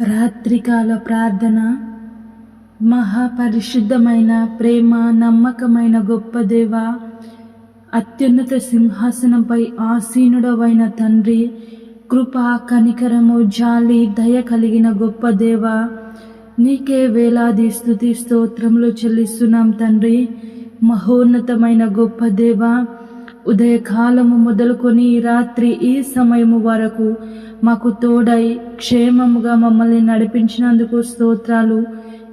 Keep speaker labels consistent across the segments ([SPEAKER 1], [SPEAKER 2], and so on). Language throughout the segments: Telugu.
[SPEAKER 1] రాత్రికాల ప్రార్థన. మహాపరిశుద్ధమైన ప్రేమ నమ్మకమైన గొప్ప దేవ అత్యున్నత సింహాసనంపై ఆసీనుడవైన తండ్రి కృప కనికరము జాలి దయ కలిగిన గొప్ప దేవ నీకే వేలాది స్థుతి స్తోత్రములు చెల్లిస్తున్నాం తండ్రి. మహోన్నతమైన గొప్ప దేవ ఉదయకాలము మొదలుకొని రాత్రి ఈ సమయము వరకు మాకు తోడై క్షేమముగా మమ్మల్ని నడిపించినందుకు స్తోత్రాలు.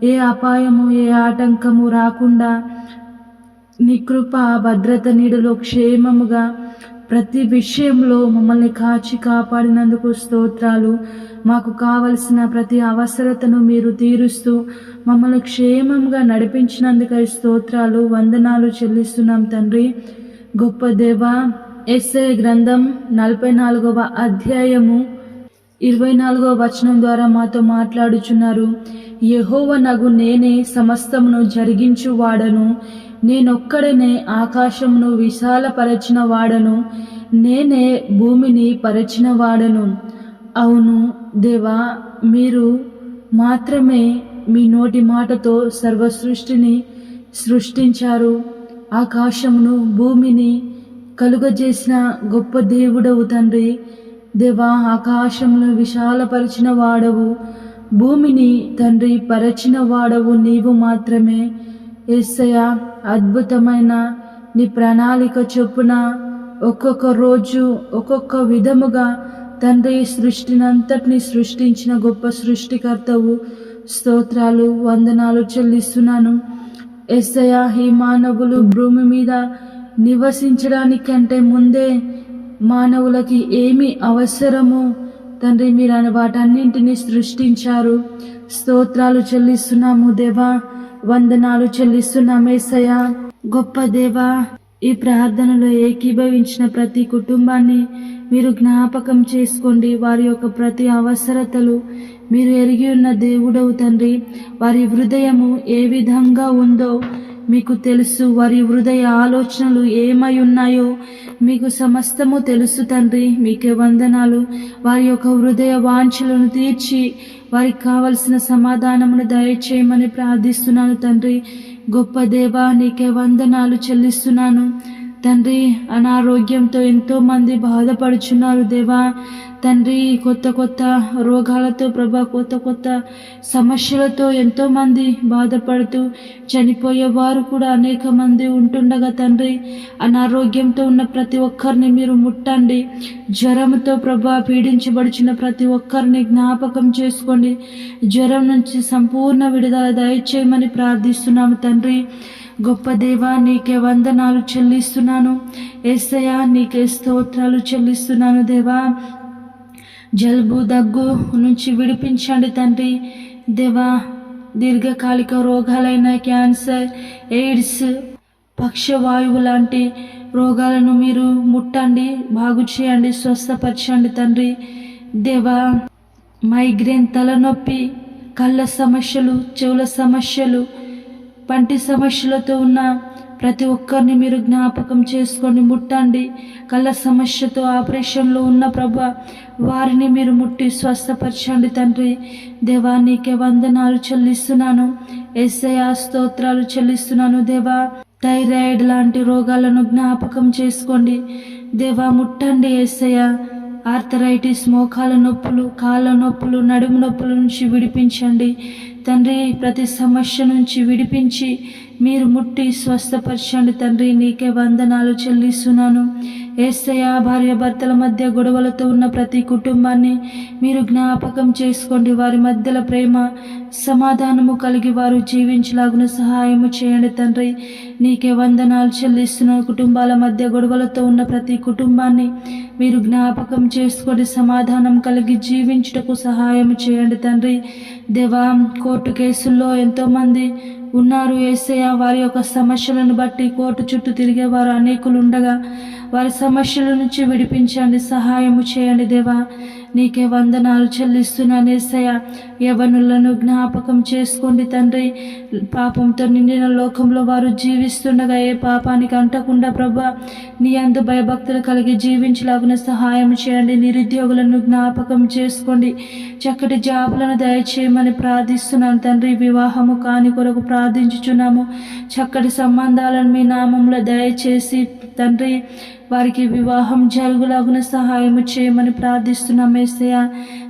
[SPEAKER 1] ఏ అపాయము ఏ ఆటంకము రాకుండా నికృప భద్రత నీడలో క్షేమముగా ప్రతి విషయంలో మమ్మల్ని కాచి కాపాడినందుకు స్తోత్రాలు. మాకు కావలసిన ప్రతి అవసరతను మీరు తీరుస్తూ మమ్మల్ని క్షేమంగా నడిపించినందుకై స్తోత్రాలు వందనాలు చెల్లిస్తున్నాం తండ్రి. గొప్ప దేవ ఎస్ఏ గ్రంథం నలభై నాలుగవ అధ్యాయము ఇరవై నాలుగవ వచనం ద్వారా మాతో మాట్లాడుచున్నారు. యహోవ నగు నేనే సమస్తమును జరిగించు వాడను నేనొక్కడనే ఆకాశమును విశాలపరచిన వాడను నేనే భూమిని పరచిన వాడను అవును దేవా మీరు మాత్రమే మీ నోటి మాటతో సర్వ సృష్టిని సృష్టించారు. ఆకాశమును భూమిని కలుగజేసిన గొప్ప దేవుడవు తండ్రి. దేవా ఆకాశమును విశాలపరిచిన వాడవు భూమిని తండ్రి పరచిన వాడవు నీవు మాత్రమే. ఎస్సయ అద్భుతమైన నీ ప్రణాళిక చొప్పున ఒక్కొక్క రోజు ఒక్కొక్క విధముగా తండ్రి సృష్టినంతటిని సృష్టించిన గొప్ప సృష్టికర్తవు. స్తోత్రాలు వందనాలు చెల్లిస్తున్నాను. ఎస్సయ ఈ మానవులు భూమి మీద నివసించడానికంటే ముందే మానవులకి ఏమి అవసరమో? తండ్రి మీరు వాటన్నింటినీ సృష్టించారు. స్తోత్రాలు చెల్లిస్తున్నాము దేవా. వందనాలు చెల్లిస్తున్నామేసయ గొప్ప దేవా. ఈ ప్రార్థనలో ఏకీభవించిన ప్రతి కుటుంబాన్ని మీరు జ్ఞాపకం చేసుకోండి. వారి యొక్క ప్రతి అవసరతలు మీరు ఎరిగి ఉన్న దేవుడవు తండ్రి. వారి హృదయము ఏ విధంగా ఉందో మీకు తెలుసు. వారి హృదయ ఆలోచనలు ఏమై ఉన్నాయో మీకు సమస్తము తెలుసు తండ్రి. మీకే వందనాలు. వారి యొక్క హృదయ వాంఛలను తీర్చి వారికి కావలసిన సమాధానమును దయచేయమని ప్రార్థిస్తున్నాను తండ్రి. గొప్ప దేవా నీకే వందనాలు చెల్లిస్తున్నాను. తండ్రి అనారోగ్యంతో ఎంతో మంది బాధపడుచున్నారు దేవా. తండ్రి కొత్త కొత్త రోగాలతో ప్రభా కొత్త కొత్త సమస్యలతో ఎంతో మంది బాధపడుతూ చనిపోయే వారు కూడా అనేక మంది ఉంటుండగా తండ్రి అనారోగ్యంతో ఉన్న ప్రతి ఒక్కరిని మీరు ముట్టండి. జ్వరంతో ప్రభా పీడించబడుచున్న ప్రతి ఒక్కరిని జ్ఞాపకం చేసుకోండి. జ్వరం నుంచి సంపూర్ణ విడుదల దయచేయమని ప్రార్థిస్తున్నాము తండ్రి. గొప్ప దేవా నీకే వందనాలు చెల్లిస్తున్నాను. ఏసయ్యా నీకే స్తోత్రాలు చెల్లిస్తున్నాను దేవా. జలుబు దగ్గు నుంచి విడిపించండి తండ్రి. దేవా దీర్ఘకాలిక రోగాలైన క్యాన్సర్ ఎయిడ్స్ పక్షవాయువు లాంటి రోగాలను మీరు ముట్టండి బాగు చేయండి స్వస్థపరచండి తండ్రి. దేవా మైగ్రేన్ తలనొప్పి కళ్ళ సమస్యలు చెవుల సమస్యలు పంటి సమస్యలతో ఉన్న ప్రతి ఒక్కరిని మీరు జ్ఞాపకం చేసుకొని ముట్టండి. కళ్ళ సమస్యతో ఆపరేషన్లో ఉన్న ప్రభ వారిని మీరు ముట్టి స్వస్థపరచండి తండ్రి. దేవా నీకే వందనాలు చెల్లిస్తున్నాను. ఎస్ఐ స్తోత్రాలు చెల్లిస్తున్నాను దేవా. థైరాయిడ్ లాంటి రోగాలను జ్ఞాపకం చేసుకోండి. దేవా ముట్టండి ఏసయ్య. ఆర్థరైటిస్ మోకాల నొప్పులు కాళ్ళ నొప్పులు నడుము నొప్పుల నుంచి విడిపించండి. తండ్రి ప్రతి సమస్య నుంచి విడిపించి మీరు ముట్టి స్వస్థపరచండి. తండ్రి నీకే వందనాలు చెల్లిస్తున్నాను. ఏసయ భార్య భర్తల మధ్య గొడవలతో ఉన్న ప్రతి కుటుంబాన్ని మీరు జ్ఞాపకం చేసుకోండి. వారి మధ్యల ప్రేమ సమాధానము కలిగి వారు జీవించలాగున సహాయము చేయండి తండ్రి. నీకే వందనాలు చెల్లిస్తున్న కుటుంబాల మధ్య గొడవలతో ఉన్న ప్రతి కుటుంబాన్ని మీరు జ్ఞాపకం చేసుకొని సమాధానం కలిగి జీవించుటకు సహాయం చేయండి తండ్రి. దేవా కోర్టు కేసుల్లో ఎంతోమంది ఉన్నారు. ఏసయ్య వారి యొక్క సమస్యలను బట్టి కోర్టు చుట్టూ తిరిగే వారు అనేకులు ఉండగా వారి సమస్యల నుంచి విడిపించండి సహాయము చేయండి దేవా. నీకే వందనాలు చెల్లిస్తున్నాను ఏసయ్య. యవనులను జ్ఞాపకం చేసుకోండి తండ్రి. పాపంతో నిండిన లోకంలో వారు జీవిస్తుండగా ఏ పాపానికి అంటకుండా ప్రభా నీ అందు భయభక్తులు కలిగి జీవించలాగున సహాయం చేయండి. నిరుద్యోగులను జ్ఞాపకం చేసుకోండి. చక్కటి జాబులను దయచేయమని ప్రార్థిస్తున్నాను తండ్రి. వివాహము కాని కొరకు ప్రార్థించుచున్నాము. చక్కటి సంబంధాలను మీ నామంలో దయచేసి తండ్రి వారికి వివాహం జరుగులాగున సహాయం చేయమని ప్రార్థిస్తున్నాం ఏసయ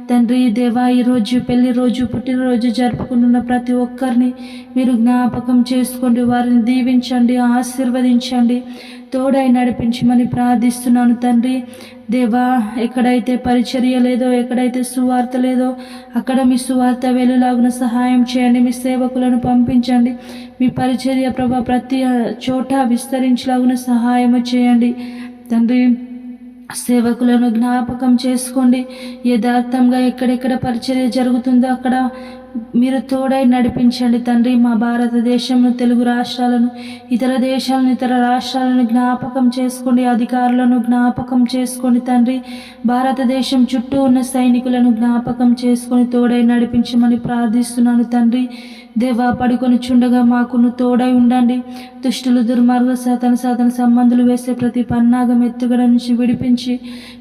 [SPEAKER 1] తండ్రి దేవా ఈరోజు పెళ్ళి రోజు పుట్టినరోజు జరుపుకుంటున్న ప్రతి ఒక్కరిని మీరు జ్ఞాపకం చేసుకోండి వారిని దీవించండి ఆశీర్వదించండి తోడై నడిపించమని ప్రార్థిస్తున్నాను తండ్రి. దేవా ఎక్కడైతే పరిచర్య లేదో ఎక్కడైతే సువార్త లేదో అక్కడ మీ సువార్త వెలులాగున సహాయం చేయండి మీ సేవకులను పంపించండి మీ పరిచర్య ప్రభా ప్రతి చోట విస్తరించలాగున సహాయం చేయండి. తండ్రి సేవకులను జ్ఞాపకం చేసుకోండి. యథార్థంగా ఎక్కడెక్కడ పరిచర్య జరుగుతుందో అక్కడ మీరు తోడై నడిపించండి తండ్రి మా భారతదేశంను తెలుగు రాష్ట్రాలను ఇతర దేశాలను ఇతర రాష్ట్రాలను జ్ఞాపకం చేసుకోండి అధికారులను జ్ఞాపకం చేసుకోండి తండ్రి. భారతదేశం చుట్టూ ఉన్న సైనికులను జ్ఞాపకం చేసుకొని తోడై నడిపించమని ప్రార్థిస్తున్నాను తండ్రి. దేవా పడుకొని చుండగా మాకును తోడై ఉండండి. దుష్టులు దుర్మార్గ సాతన సాతన సంబంధులు వేసే ప్రతి పన్నాగం ఎత్తుగడ నుంచి విడిపించి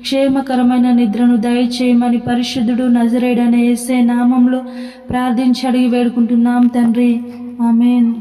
[SPEAKER 1] క్షేమకరమైన నిద్రను దయచేయమని పరిశుద్ధుడు నజరేడనే ఏసే నామంలో ప్రార్థించి అడిగి వేడుకుంటున్నాం తండ్రి. ఆమెన్.